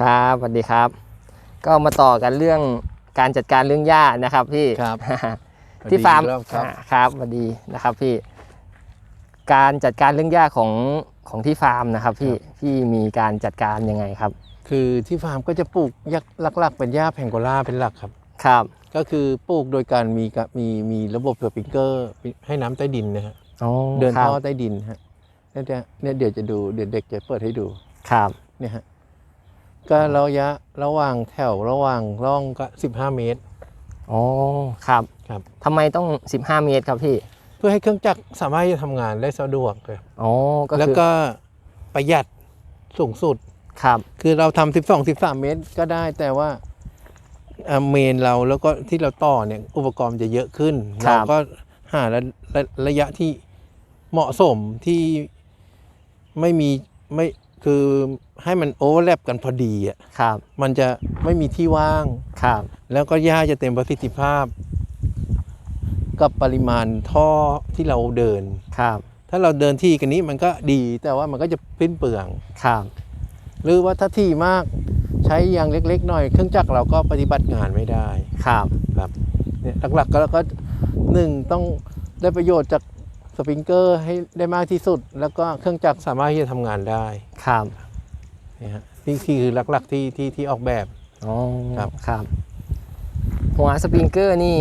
ครับสวัสดีครับ ก็มาต่อกันเรื่องการจัดการเรื่องหญ้านะครับพี่ครับที่ฟาร์มสวัสดีครับอ่าครับสวัสดีนะครับพี่ การจัดการเรื่องหญ้าของของที่ฟาร์มนะครับ พี่พี่มีการจัดการยังไงครับ คือที่ฟาร์มก็จะปลูกยักษ์หลัก ๆ เป็นหญ้าแพงโกล่าเป็นหลักครับครับ ก็คือปลูกโดยการมีกะมีมีระบบสปริงเกอร์ ให้น้ำใต้ดินนะฮะอ๋อเดินครับท่อใต้ดินฮะเนี่ยจะเนี่ยเดี๋ยวจะดูเดี๋ยวเด็กจะเปิดให้ดูครับเนี่ยฮะ ก็ระยะระหว่างแถวระหว่างร่องก็ 15 เมตร อ๋อครับครับ ทำไมต้อง 15 เมตรครับพี่เพื่อให้เครื่องจักรสามารถจะทำงานได้สะดวกเลยอ๋อก็แล้วคือก็ประหยัดสูงสุด ครับคือเราทำ12 13 เมตรก็ได้แต่ว่าเอ่อเมนเราแล้วก็ที่เราต่อเนี่ยอุปกรณ์จะเยอะขึ้น เราก็หาระระระยะที่เหมาะสมที่ไม่มีไม่ คือให้มันโอเวอร์แลปกันพอดีอะครับ มันจะไม่มีที่ว่าง ครับ แล้วก็หญ้าจะเต็มประสิทธิภาพ กับปริมาณท่อที่เราเดิน ครับ ถ้าเราเดินที่กันนี้มันก็ดีแต่ว่ามันก็จะพิ้นเปลือง ครับ หรือว่าถ้าที่มากใช้ยางเล็ก ๆ หน่อย เครื่องจักรเราก็ปฏิบัติงานไม่ได้ ครับ ครับ เนี่ยหลักๆก็แล้วก็หนึ่งต้องได้ประโยชน์จาก สปริงเกอร์ให้ได้มากที่สุด แล้วก็เครื่องจักรสามารถที่จะทำงานได้ครับเนี่ยฮะนี่คือหลักๆที่ที่ที่ออกแบบ อ๋อครับ ครับ หัวสปริงเกอร์นี่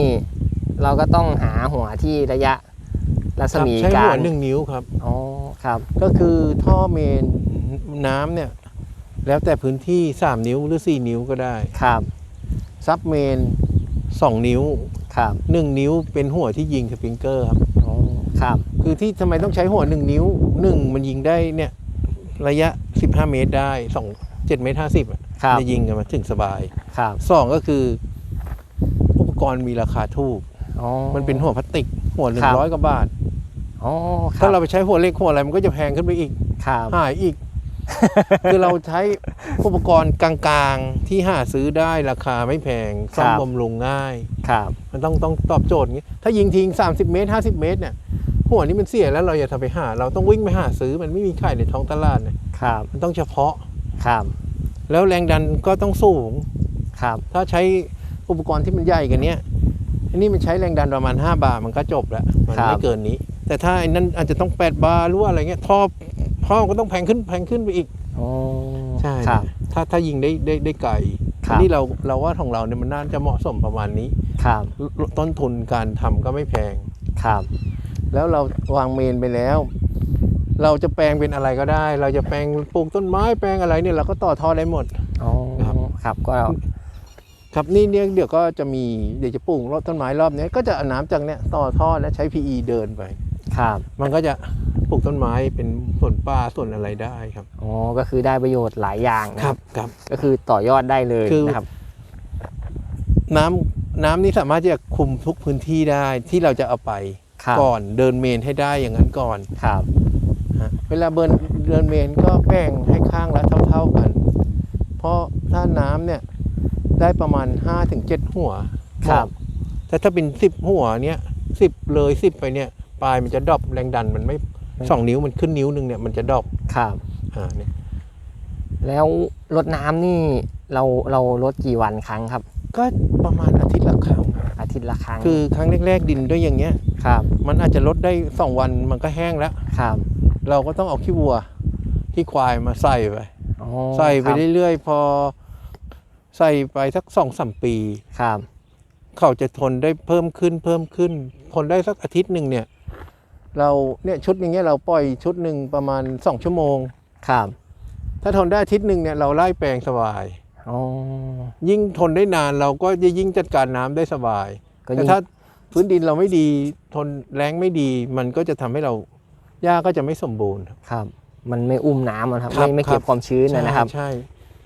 เราก็ต้องหาหัวที่ระยะรัศมีใช้กาหัวรหนึ่งนิ้วครับ อ๋อครับ ก็คือท่อเมนน้ำเนี่ย แล้วแต่พื้นที่ 3 นิ้วหรือ 4 นิ้วก็ได้ ครับ ซับเมน 2 นิ้ว ครับ1 นิ้วเป็นหัวที่ยิงสปริงเกอร์ครับ อ๋อครับ คือที่ทำไมต้องใช้หัว1นิ้ว1มันยิงได้เนี่ย ระยะ 15 เมตรได้2 7เมตร50อะครับ จะยิงกันมาถึงสบายครับ2ก็คือ อุปกรณ์มีราคาถูก อ๋อ มันเป็นหัวพลาสติก หัวครับ100กว่าบาท อ๋อคถ้าเราไปใช้หัวเล็กหัวอะไรมันก็จะแพงขึ้นไปอีก ครับ หายอีก คือเราใช้อุปกรณ์กลางๆที่หาซื้อได้ราคาไม่แพงซ่อมบำรุงง่าย ครับ มันต้องต้องตอบโจทย์อย่างนี้ถ้ายิงทิ้ง30 เมตร 50 เมตรเนี่ย หัวนี้มันเสียแล้วเราอย่าทำไปหา เราต้องวิ่งไปหาซื้อมันไม่มีขายในท้องตลาดเนี่ยครับ มันต้องเฉพาะครับ แล้วแรงดันก็ต้องสูงครับ ถ้าใช้อุปกรณ์ที่มันใหญ่กันเนี้ยอันนี้มันใช้แรงดันประมาณ 5 บาร์มันก็จบแล้วมันไม่เกินนี้ แต่ถ้าไอ้นั้นอาจจะต้อง 8 บาร์หรือว่าอะไรเงี้ยท่อท่อก็ต้องแพงขึ้นแพงขึ้นไปอีกอ๋อใช่ครับถ้าถ้ายิงได้ได้ได้ไกลครับอันนี้เราเราว่าของเราเนี่ยมันน่าจะเหมาะสมประมาณนี้ครับลต้นทุนการทำก็ไม่แพงครับ แล้วเราวางเมนไปแล้ว เราจะแปลงเป็นอะไรก็ได้ เราจะแปลงปลูกต้นไม้แปลงอะไรเนี่ยเราก็ต่อท่อได้หมดอ๋อครับครับก็ครับนี่เนี่ยเดี๋ยวก็จะมีเดี๋ยวจะปลูกรถต้นไม้รอบเนี้ยก็จะเอาน้ำจากเนี้ยต่อท่อและใช้ PE เดินไปครับมันก็จะปลูกต้นไม้เป็นส่วนป่าส่วนอะไรได้ครับอ๋อก็คือได้ประโยชน์หลายอย่างนะครับครับ ก็คือต่อยอดได้เลยคือนะครับ น้ำน้ำนี่สามารถที่จะคุมทุกพื้นที่ได้ที่เราจะเอาไปครับ ก่อนเดินเมนให้ได้อย่างนั้นก่อนครับฮะเวลาเบิร์นเดินเมนก็แบ่งให้ข้างละเท่าๆกัน เพราะถ้าน้ำเนี่ยได้ประมาณ5-7หัวครับแต่ถ้าเป็น10หัวเนี่ย10เลย10ไปเนี่ยปลายมันจะดรอปแรงดันมันไม่สองนิ้วมันขึ้นนิ้วหนึ่งเนี่ยมันจะดรอปครับอ่าเนี่ยแล้วรดน้ำนี่เราเราลดกี่วันครั้งครับ ก็ประมาณอาทิตย์ละครั้งอา ทิตย์ละครั้งคือครั้งแรกๆดินด้วยอย่างเงี้ยครับ มันอาจจะลดได้ 2 วันมันก็แห้งแล้วครับ เราก็ต้องเอาขี้วัวขี้ควายมาใส่ไปอ๋อใส่ไปครับเรื่อยๆพอใส่ไปสักสองสามปีครับ เขาจะทนได้เพิ่มขึ้นเพิ่มขึ้น ทนได้สักอาทิตย์หนึ่งเนี่ย เราเนี่ยชุดอย่างเงี้ยเราปล่อยชุดหนึ่งประมาณสองชั่วโมงครับ ถ้าทนได้อาทิตย์หนึ่งเนี่ยเราไล่แปลงสบายอ๋อยิ่งทนได้นานเราก็จะยิ่งจัดการน้ำได้สบาย ก็แต่ยิ่งถ้าพื้นดินเราไม่ดีทนแรงไม่ดี มันก็จะทำให้เราหญ้าก็จะไม่สมบูรณ์ ครับ มันไม่อุ้มน้ำอะครับ ครับไม่ไม่เก็บครับ ความชื้นนะครับใช่ใช่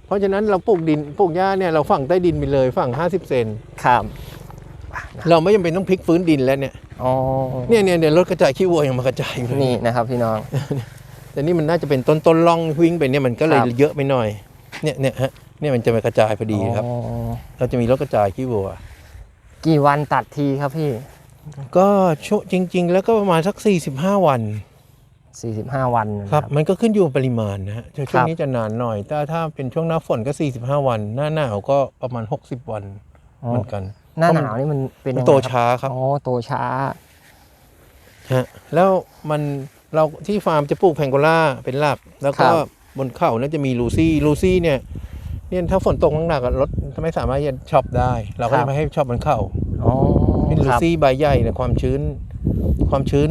เพราะฉะนั้นเราปลูกดินปลูกหญ้าเนี่ยเราฝังใต้ดินไปเลยฝัง 50 เซนครับเราไม่จำเป็นต้องพลิกฟื้นดินแล้วเนี่ยอ๋อเนี่ยเนี่ยเดี๋ยวรถกระจายขี้วัวยังมากระจายอยู่เลยนี่นะครับพี่น้อง แต่นี่มันน่าจะเป็นต้นต้นล่องวิ่งไปเนี่ยมันก็เลยครับ เยอะไปหน่อยเนี่ยเนี่ยฮะเนี่ยมันจะมากระจายพอดีครับ อ๋อเราจะมีรถกระจายขี้วัว กี่วันตัดทีครับพี่ ก็ช่วงจริง ๆ แล้วก็ประมาณสัก 45 วัน 45 วันนะคครัรับบมันก็ขึ้นอยู่กับปริมาณนะฮะช่วงครับนี้จะนานหน่อย แต่ถ้าเป็นช่วงหน้าฝนก็ 45 วัน หน้าหนาวก็ประมาณ 60 วันอ๋อเหมือนกันหน้าหนาวนี่มันเป็นมันยังไงโตครับช้าครับ อ๋อโตช้า ฮะแล้วมันเราที่ฟาร์มจะปลูกแพงโกล่าเป็นหลัก แล้วก็ครับ บนเขาน่าจะมีลูซี่ลูซี่เนี่ย เนี่ยถ้าฝนตกหนักๆอะรถไม่สามารถจะช็อปได้ เราก็จะไม่ให้ช็อปบนเขาอ๋อเป็นลูครับซี่ใบใหญ่เนี่ยความชื้น ความชื้น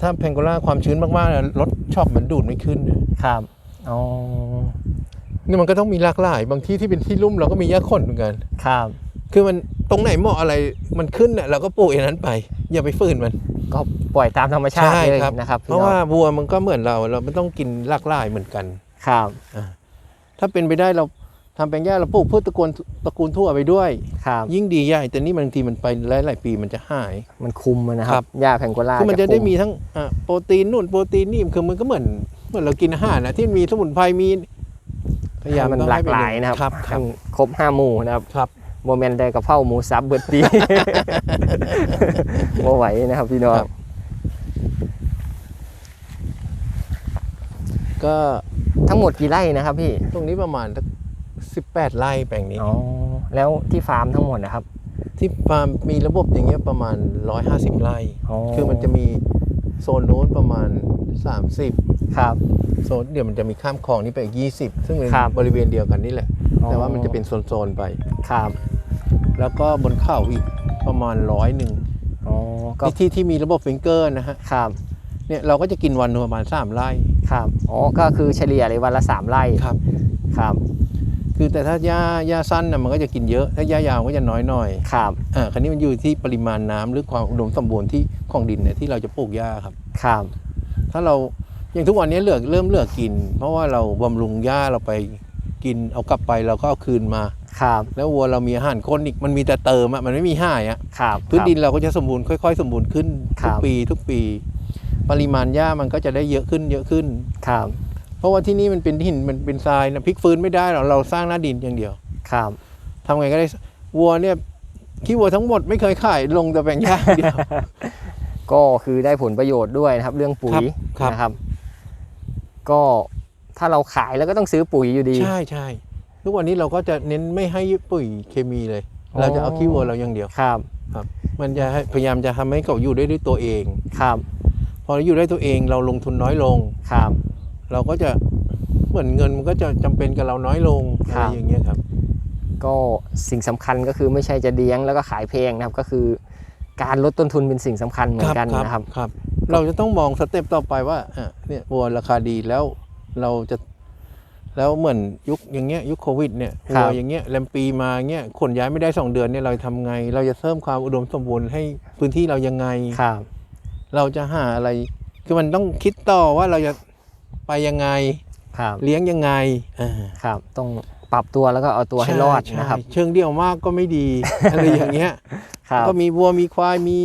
ถ้าแพงโกล่าความชื้นมากๆเนี่ยรถช็อปมันดูดไม่ขึ้นนะครับอ๋อนี่มันก็ต้องมีหลากหลาย บางที่ที่เป็นที่ลุ่มเราก็มีหญ้าขนเหมือนกันครับ คือมันตรงไหนเหมาะอะไรมันขึ้นน่ะเราก็ปลูกอย่างนั้นไป อย่าไปฝืนมัน ก็ปล่อยตามธรรมชาติใช่เลยครับนะครับ เพพี่ราะน้องว่าวัวมันก็เหมือนเราเราไม่ต้องกินหลากหลายเหมือนกันครับถ้าเป็นไปได้เรา ทำแปลงหญ้าเราปลูกพืชตระกูลตระกูลทั่วไปด้วย ครับ ยิ่งดีใหญ่แต่นี่บางทีมันไปหลายๆปีมันจะหาย มันคุมอะนะคครัรับบหญ้าแพงโกล่าคือมันจะคุได้มีทั้งอะโปรตีนนู่นโปรตีนนี่คือมันก็เหมือนเหมือนเรากินอาหารนะที่มีสมุนไพรมีพยายามให้มันต้องหลากให้หลายนะครับครับครับให้มันครบห้าหมู่นะครับครับโมเมนต์ได้กับเผาหมูซับเบิดปีโมไหวนะครับพี่น้องครับก็ทั้งหมดกี่ไร่นะครับพี่ ตรงนี้ประมาณ สิบแปดไร่แปลงนี้ อ๋อแล้วที่ฟาร์มทั้งหมดนะครับ ที่ฟาร์มมีระบบอย่างเงี้ยประมาณ 150 ไร่ อ๋อคือมันจะมีโซนโน้นประมาณ 30 ครับ โซนเดี๋ยวมันจะมีข้ามคลองนี้ไปอีก 20 ซึ่งเป็นครับบริเวณเดียวกันนี่แหละ อ๋อ แต่ว่ามันจะเป็นโซน ๆ ไป ครับ แล้วก็บนเขาอีกประมาณร้อยหนึ่งอ๋อ ก็ ที่ที่ที่มีระบบฟิงเกอร์นะฮะ ครับ เนี่ยเราก็จะกินวันหนึ่งประมาณ 3 ไร่ ครับ อ๋อ ก็คือเฉลี่ยเลยวันละสามไร่ ครับ ครับ คือแต่ถ้าหญ้าหญ้าสั้นนะมันก็จะกินเยอะ ถ้าหญ้ายาวก็จะน้อยหน่อยครับอ่าคราวนี้มันอยู่ที่ปริมาณน้ำหรือความอุดมสมบูรณ์ที่ของดินเนี่ยที่เราจะปลูกหญ้าครับครับ ถ้าเราอย่างทุกวันนี้เหลือเริ่มเหลือกิน เพราะว่าเราบำรุงหญ้าเราไปกินเอากลับไปเราก็เอาคืนมาครับ แล้ววัวเรามีอาหารข้นอีกมันมีแต่เติมอะมันไม่มีห้ายอะครับพื้นดินครับเราก็จะสมบูรณ์ค่อย ๆ สมบูรณ์ขึ้นครัทุกบปีทุกปี ปริมาณหญ้ามันก็จะได้เยอะขึ้นเยอะขึ้นครับ เพราะว่าที่นี่มันเป็นหินมันเป็นทรายนะพลิกฟื้นไม่ได้หรอกเราสร้างหน้าดินอย่างเดียว ครับทำไงก็ได้วัวเนี่ยขี้วัวทั้งหมดไม่เคยขายลงแต่แปลงหญ้าอย่างเดียว ก็คือได้ผลประโยชน์ด้วยนะครับ เรื่องปุ๋ยครับ นะครับ ก็ถ้าเราขายแล้วก็ต้องซื้อปุ๋ยอยู่ดี ใช่ใช่ทุกวันนี้เราก็จะเน้นไม่ให้ปุ๋ยเคมีเลย อ๋อ เราจะเอาขี้วัวเราอย่างเดียว ครับครับมันจะให้พยายามจะทำให้เขาอยู่ได้ด้วยตัวเอง ครับพอเราอยู่ได้ตัวเองเราลงทุนน้อยลง ครับ เราก็จะเหมือนเงินมันก็จะจำเป็นกับเราน้อยลงคอะรัไรบอย่างเงี้ยครับ ก็สิ่งสำคัญก็คือไม่ใช่จะเลี้ยงแล้วก็ขายแพงนะครับก็คือ การลดต้นทุนเป็นสิ่งสำคัญเหมือนกันนะครับครับ เราจะต้องมองสเต็ปต่อไปว่าอะเนี่ยวัวราคาดีแล้วเราจะแล้วเหมือนยุคอย่างเงี้ยยุคโควิดเนี่ยครัวับวอย่างเงี้ยแลมปีมาเงี้ยขนย้ายไม่ได้สองเดือนเนี่ยเราทำไง เราจะเพิ่มความอุดมสมบูรณ์ให้พื้นที่เรายังไงครับ เราจะหาอะไร คือมันต้องคิดต่อว่าเราจะ ไปยังไง ครับเลี้ยงยังไงอ่าครับ ต้องปรับตัวแล้วก็เอาตัวให้รอดใช่นะครับ ใช่เชิงเดียวมากก็ไม่ดีอะไรอย่างเงี้ย ครับ ก็มีวัวมีควายมี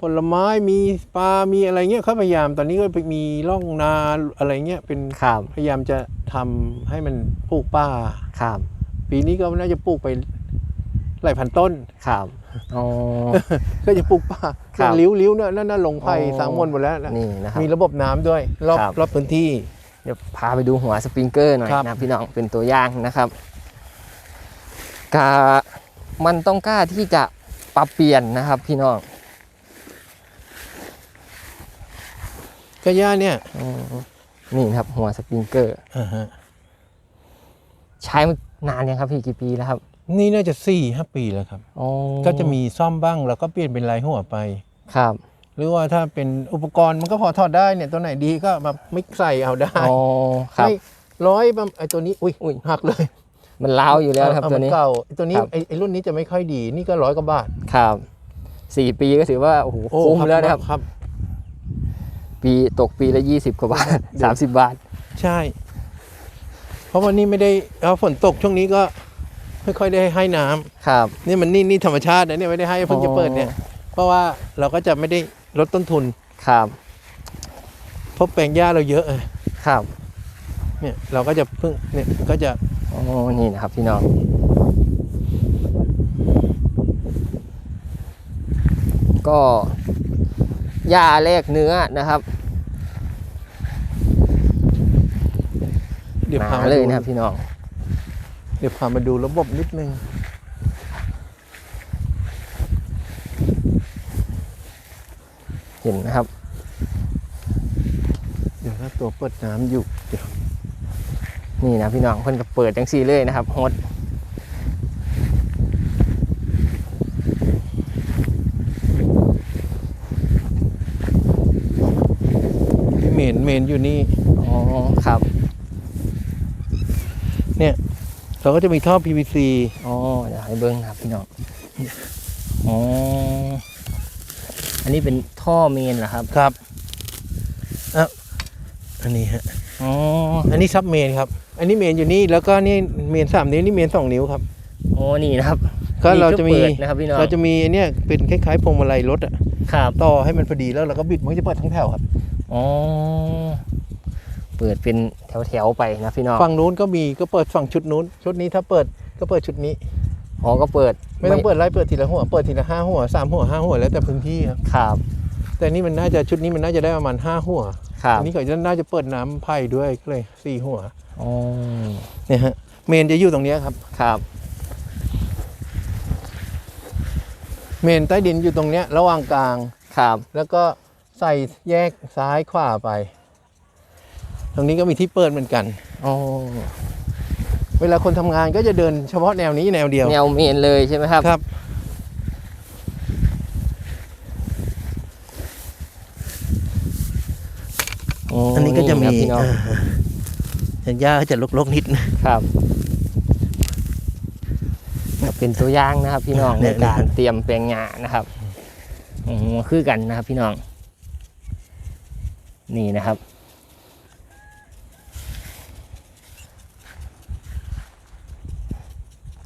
ผลไม้มีปลา มีอะไรเงี้ยเขาพยายามตอนนี้ก็มีร่องนาอะไรเงี้ยเป็นครับ พยายามจะทำให้มันปลูกป่า ครับ ปีนี้ก็น่าจะปลูกไปหลายพันต้น ครับ อ๋อ ก็จะปลูกป่าครับ ลิ้วลิ้วๆเนี่ยนั่นน่ะลงไผ่อ๋อสางมนหมดแล้วนะนี่นะครับ มีระบบน้ำด้วยรอบครับ รอบพื้นที่ เดี๋ยวพาไปดูหัวสปริงเกอร์หน่อยครับ นะพี่น้องเป็นตัวอย่างนะครับกามันต้องกล้าที่จะปรับเปลี่ยนนะครับพี่น้องก็ย่าเนี่ยอืมนี่นะครับหัวสปริงเกอร์ อ่าฮะใช้มานานยังครับพี่กี่ปีแล้วครับ นี่น่าจะสี่ห้าปีแล้วครับ อ๋อก็จะมีซ่อมบ้างแล้วก็เปลี่ยนเป็นลายหัวไป ครับ หรือว่าถ้าเป็นอุปกรณ์มันก็พอถอดได้เนี่ยตัวไหนดีก็มามิกใส่เอาได้อ๋อครับไม่ร้อยประมาณไอ้ตัวนี้อุ้ยอุ้ยหักเลยมันล้าวอยู่แล้วครับเาตัวมันนี้ เก่าไอ้ตัวนี้ครับ ไอ้ไอ้รุ่นนี้จะไม่ค่อยดี นี่ก็ร้อยกว่าบาทครับสี่ปีก็ถือว่าโอ้โหโอ้คุ้มแล้วนะครับ ครับ ปีตกปีละยี่สิบกว่าบาทเดี๋ยว สามสิบบาท ใช่ เพราะวันนี้ไม่ได้เอาฝนตกช่วงนี้ก็ ไม่ค่อยได้ให้น้ำครับนี่มันนี่นี่ธรรมชาตินะเนี่ยไม่ได้ให้เพิ่งจะเปิดเนี่ย เพราะว่าเราก็จะไม่ได้ลดต้นทุนครับเพราะแปลงหญ้าเราเยอะครับ เนี่ยเราก็จะเพิ่งเนี่ยก็จะโอ้นี่นะครับพี่น้องก็หญ้าแลกเนื้อนะครับเดี๋ยวพาเลยนะครับพี่น้อง เดี๋ยวพามาดูระบบนิดนึง เห็นนะครับ เดี๋ยวถ้าตัวเปิดน้ำอยู่เดี๋ยวนี่นะพี่น้องเพิ่นก็เปิดจังซี่เลยนะครับฮดเมนเมนอยู่นี่ อ๋อ ครับ เนี่ย เราก็จะมีท่อ PVC อ๋อเดี๋ยวให้เบิ้งนะครับพี่น้องอ๋ออันนี้เป็นท่อเมนเหรอครับครับอะอันนี้ฮะอ๋ออันนี้ซับเมนครับ อันนี้เมนอยู่นี่แล้วก็นี่เมนสามนิ้วนี่เมนสองนิ้วครับโอ้นี่นะครับก็เราจะมีนี่คือเปิดนะครับพี่น้องเราจะมีไอ้เนี่ยเป็นคล้ายๆพวงมาลัยรถอะครับต่อให้มันพอดีแล้วเราก็บิดมันก็จะเปิดทั้งแถวครับอ๋อ เปิดเป็นแถวๆไปนะพี่น้องฝั่งนู้นก็มีก็เปิดฝั่งชุดนู้น ชุดนี้ถ้าเปิดก็เปิดชุดนี้อ๋อก็เปิดไม่ต้องเปิดไล่เปิดทีละหัวเปิดทีละห้าหัวสามหัวห้าหัวแล้วแต่พื้นที่ครับครับแต่นี่มันน่าจะชุดนี้มันน่าจะได้ประมาณห้าหัวครับอันนี้เขาจะน่าจะเปิดน้ำไผ่ด้วยก็เลยสี่หัวอ๋อเนี่ยฮะเมนจะอยู่ตรงเนี้ยครับครับ เมนใต้ดินอยู่ตรงเนี้ย ระหว่างกลางครับ แล้วก็ใส่แยกซ้ายขวาไป ตรงนี้ก็มีที่เปิดเหมือนกันอ๋อเวลาคนทำงานก็จะเดินเฉพาะแนวนี้แนวเดียว แนวเมนเลยใช่ไหมครับครับ อันนี้ก็จะมีครับพี่น้องอ่าหญ้าก็จะลกๆนิดนะครับก็เป็นตัวอย่างนะครับพี่น้องเนี่ในยการเตรียมแปลงงานนะครับอ๋อคือกันนะครับพี่น้อง นี่นะครับ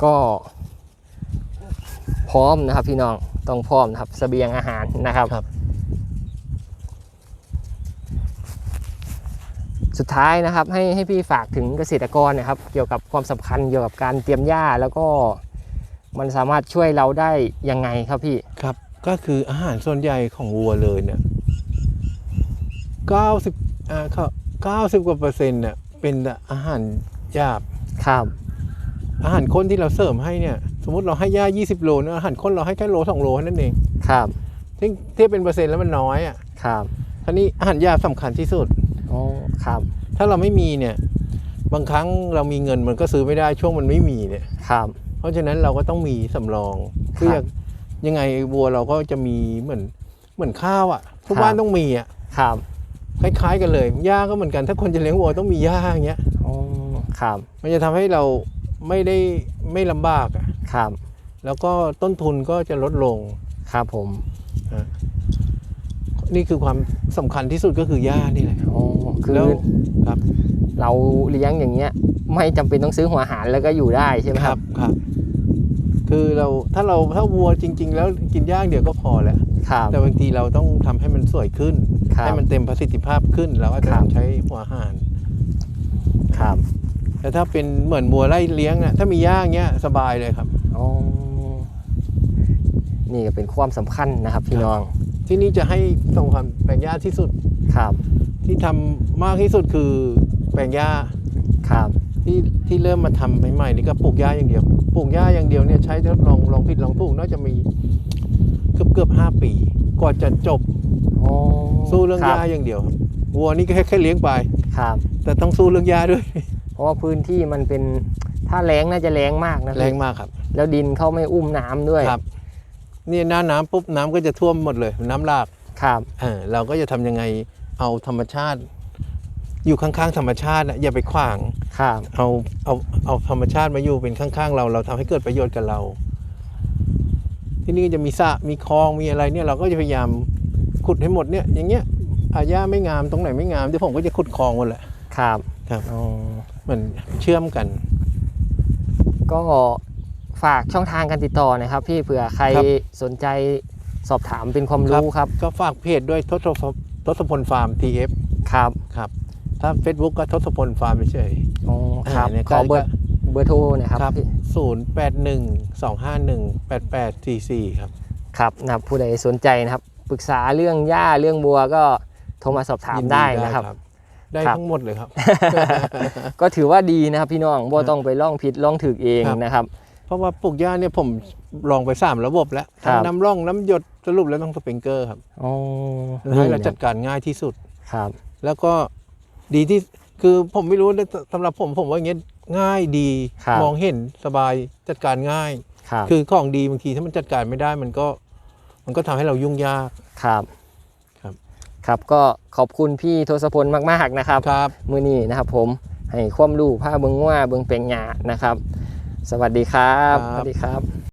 ก็พร้อมนะครับพี่น้องต้องพร้อมนะครับเสบียงอาหารนะครับครับสุดท้ายนะครับให้ให้พี่ฝากถึงเกษตรกรนะครับ เกี่ยวกับความสำคัญเกี่ยวกับการเตรียมหญ้าแล้วก็มันสามารถช่วยเราได้ยังไงครับพี่ครับ ก็คืออาหารส่วนใหญ่ของวัวเลยเนี่ยเก้าสิบอ่าเก้าสิบกว่าเปอร์เซ็นต์เนี่ยเป็นอาหารหยาบครับ อาหารข้นที่เราเสริมให้เนี่ยสมมติเราให้หญ้า 20 โลเนี่ยอาหารข้นเราให้แค่โล2โลนั่นเองครับซึ่งเทียบเป็นเปอร์เซ็นต์แล้วมันน้อยอะครับท่านี้อาหารหยาบสำคัญที่สุดอ๋อครับ ถ้าเราไม่มีเนี่ย บางครั้งเรามีเงินมันก็ซื้อไม่ได้ช่วงมันไม่มีเนี่ยครับ เพราะฉะนั้นเราก็ต้องมีสำรองครับเพื่อยังไงวัวเราก็จะมีเหมือนเหมือนข้าวอะทุกบ้านต้องมีอะครับคล้ายๆกันเลยหญ้าก็เหมือนกัน ถ้าคนจะเลี้ยงวัวต้องมีหญ้าอย่างเงี้ยอ๋อครับ มันจะทำให้เรา ไม่ได้ไม่ลำบากอะครับ แล้วก็ต้นทุนก็จะลดลงครับผมนี่คือความสำคัญที่สุดก็คือหญ้านี่แหละอ๋อคือแล้วครับ เราเลี้ยงอย่างเงี้ย ไม่จำเป็นต้องซื้อหัวอาหารแล้วก็อยู่ได้ใช่ไหมคครัรับบครับ คือเราถ้าเราถ้าวัวจริง ๆ แล้วกินหญ้าอย่างเดียวก็พอแล้วครับแต่บางทีเราต้องทำให้มันสวยขึ้นครับให้มันเต็มประสิทธิภาพขึ้นเราอาจจะครับต้องใช้หัวอาหารครับ แต่ถ้าเป็นเหมือนวัวไล่เลี้ยงอะถ้ามีหญ้าอย่างเงี้ยสบายเลยครับ อ๋อนี่ก็เป็นความสำคัญนะครับ พี่น้องที่นี่จะให้ส่งความแปลงหญ้าที่สุดครับที่ทำมากที่สุดคือแปลงหญ้าครับที่ที่เริ่มมาทำใหม่ๆนี่ก็ปลูกหญ้าอย่างเดียวปลูกหญ้าอย่างเดียวเนี่ยใช้ทดลองลองผิดลองถูกน่าจะมีเกือบเกือบห้าปีกว่าจะจบอ๋อสู้เรื่องคหบญ้าอย่างเดียวครับวัวนี่ก็แค่แค่เลี้ยงไป ครับ แต่ต้องสู้เรื่องหญ้าด้วย เพราะว่าพื้นที่มันเป็นถ้าแรงน่าจะแรงมากนะพี่แรงมากครับ แล้วดินเขาไม่อุ้มน้ำด้วยครับ นี่หน้าน้ำปุ๊บน้ำก็จะท่วมหมดเลย น้ำหลากครับเออเราก็จะทำยังไงเอาธรรมชาติ อยู่ข้างๆธรรมชาตินะอย่าไปขวางครับเอาเอาเอาธรรมชาติมาอยู่เป็นข้างๆ เราเราทำให้เกิดประโยชน์กับเรา ที่นี่ก็จะมีสระมีคลองมีอะไรเนี่ยเราก็จะพยายามขุดให้หมดเนี่ยอย่างเงี้ยอาหญ้าไม่งามตรงไหนไม่งามเดี๋ยวผมก็จะขุดคลองหมดแหละครับครับอ๋อ มันเชื่อมกัน ก็ฝากช่องทางการติดต่อหนะครับ พี่เผื่อใครครับ สนใจสอบถามเป็นความรู้ครับก็ฝากเพจด้วยทศพทศพลฟาร์ม TF ครับครับ ถ้า Facebook ก็ทศพลฟาร์มเฉย อ๋อครับอ่าเนี่ยขอเบอก็ร์เบอร์โทรหนะครับครับพี่ศูนย์แปดหนึ่งสองห้าหนึ่งแปดแปดสี่สี่ครับ ครับนะครับผู้ใดสนใจนะครับ ปรึกษาเรื่องหญ้าเรื่องบัวก็โทรมาสอบถามได้นะครับ ได้ครับ ทั้งหมดเลยครับ ก็ถือว่าดีนะครับพี่น้องบ่ต้องไปล่องผิดล่องถูกเองครับ นะครับ เพราะว่าปลูกหญ้าเนี่ยผมลองไปสามระบบแล้วครับ ทั้งน้ำร่องน้ำหยดสรุปแล้วต้องสปริงเกอร์ครับอ๋อให้เรานี่นะจัดการง่ายที่สุด ครับแล้วก็ดีที่คือผมไม่รู้นะสำหรับผมผมว่าอย่างเงี้ยง่ายดีครับ มองเห็นสบายจัดการง่าย ครับคือของดีบางทีถ้ามันจัดการไม่ได้มันก็ มันก็ทำให้เรายุ่งยาก ครับครับ ครับก็ขอบคุณพี่ทศพลมากๆนะครับครับมื้อนี้นะครับผมให้ความรู้ผ้าเบิงว่าเบิงแปลงหญ้านะครับ สวัสดีครับ ครับ สวัสดีครับ